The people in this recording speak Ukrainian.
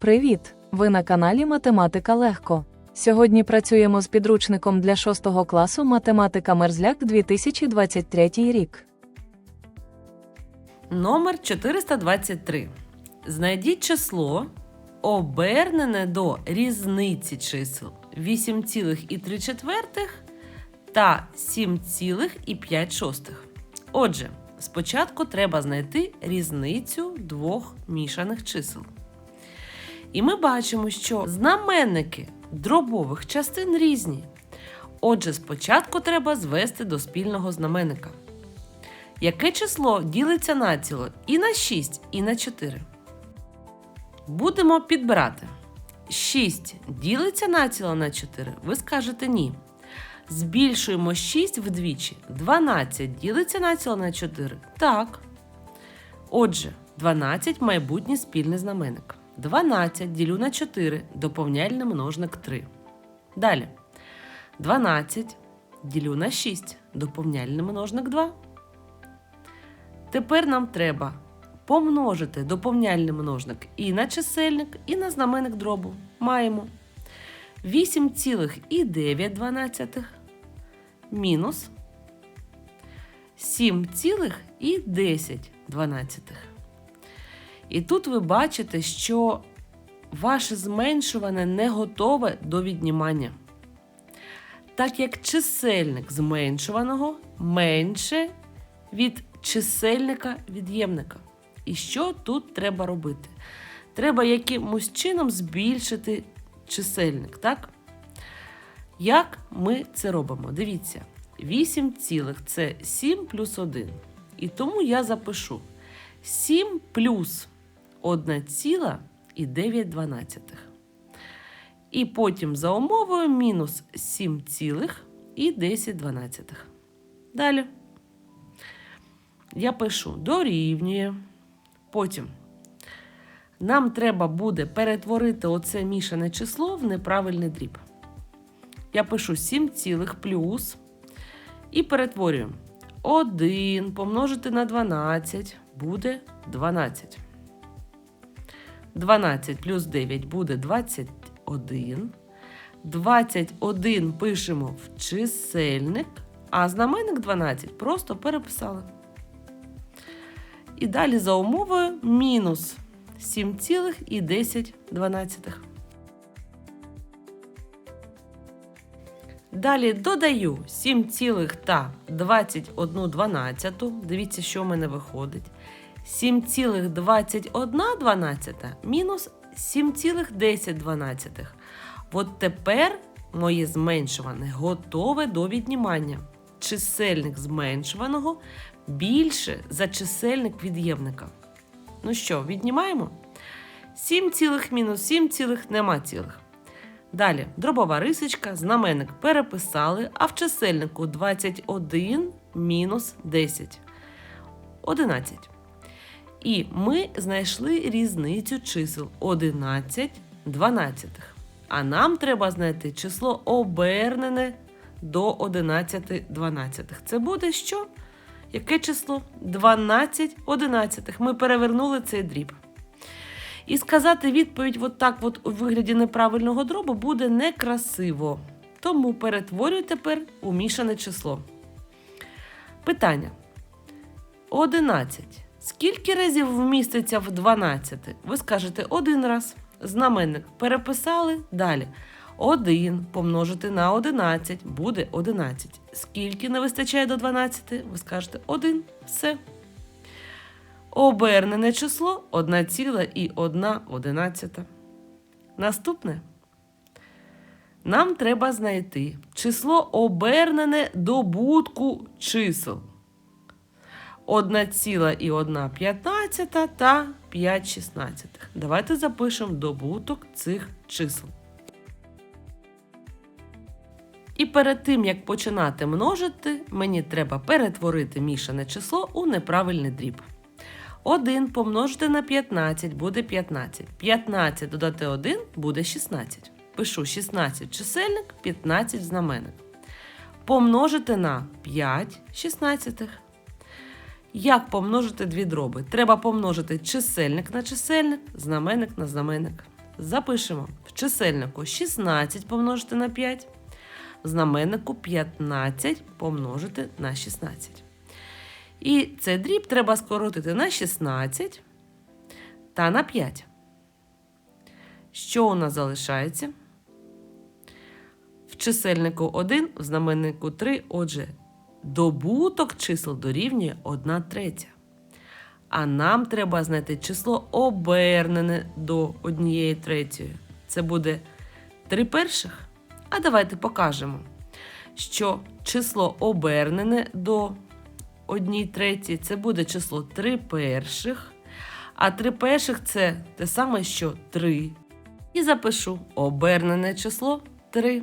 Привіт! Ви на каналі Математика Легко. Сьогодні працюємо з підручником для 6 класу Математика Мерзляк 2023 рік. Номер 423. Знайдіть число, обернене до різниці чисел 8,3 та 7,5. Отже, спочатку треба знайти різницю двох мішаних чисел. І ми бачимо, що знаменники дробових частин різні. Отже, спочатку треба звести до спільного знаменника. Яке число ділиться націло і на 6, і на 4? Будемо підбирати. 6 ділиться націло на 4. Ви скажете ні. Збільшуємо 6 вдвічі. 12 ділиться націло на 4. Так. Отже, 12 майбутній спільний знаменник. 12 ділю на 4, доповняльний множник 3. Далі. 12 ділю на 6, доповняльний множник 2. Тепер нам треба помножити доповняльний множник і на чисельник, і на знаменник дробу. Маємо 8,9 мінус 7,10. І тут ви бачите, що ваше зменшуване не готове до віднімання. Так як чисельник зменшуваного менше від чисельника від'ємника. І що тут треба робити? Треба якимось чином збільшити чисельник, так? Як ми це робимо? Дивіться, 8 цілих це 7 плюс 1. І тому я запишу 7 плюс 1 ціла і 9 дванадцятих. І потім за умовою мінус 7 цілих і 10 дванадцятих. Далі я пишу дорівнює. Потім нам треба буде перетворити оце мішане число в неправильний дріб. Я пишу 7 цілих плюс і перетворюю 1 помножити на 12 буде 12. 12 плюс 9 буде 21. 21 пишемо в чисельник, а знаменник 12 просто переписали. І далі за умовою мінус 7,10. Далі додаю 7,21. Дивіться, що в мене виходить. 7,21 мінус 7,10. От тепер моє зменшуване готове до віднімання. Чисельник зменшуваного більше за чисельник від'ємника. Ну що, віднімаємо? 7 цілих мінус 7 цілих нема цілих. Далі дробова рисочка, знаменник переписали, а в чисельнику 21 мінус 10. 11. І ми знайшли різницю чисел 11 дванадцятих. А нам треба знайти число обернене до 11 дванадцятих. Це буде що? Яке число? 12 одинадцятих. Ми перевернули цей дріб. І сказати відповідь от так от у вигляді неправильного дробу буде некрасиво. Тому перетворюй тепер у мішане число. Питання. 11. Скільки разів вміститься в 12? Ви скажете один раз. Знаменник переписали далі. 1 помножити на 11 буде 11. Скільки не вистачає до 12? Ви скажете 1. Все. Обернене число 1,1. Наступне. Нам треба знайти число обернене добутку чисел. 1,1 та 5 шістнадцятих. Давайте запишемо добуток цих чисел. І перед тим, як починати множити, мені треба перетворити мішане число у неправильний дріб. 1 помножити на 15 буде 15. 15 додати 1 буде 16. Пишу 16 чисельник, 15 знаменник. Помножити на 5 шістнадцятих. Як помножити дві дроби? Треба помножити чисельник на чисельник, знаменник на знаменник. Запишемо в чисельнику 16 помножити на 5, в знаменнику 15 помножити на 16. І цей дріб треба скоротити на 16 та на 5. Що у нас залишається? В чисельнику 1, в знаменнику 3, отже, добуток чисел дорівнює 1 третя. А нам треба знайти число обернене до однієї третьої. Це буде 3 перших. А давайте покажемо, що число обернене до одній третій це буде число 3 перших. А 3 перших це те саме, що 3. І запишу обернене число 3.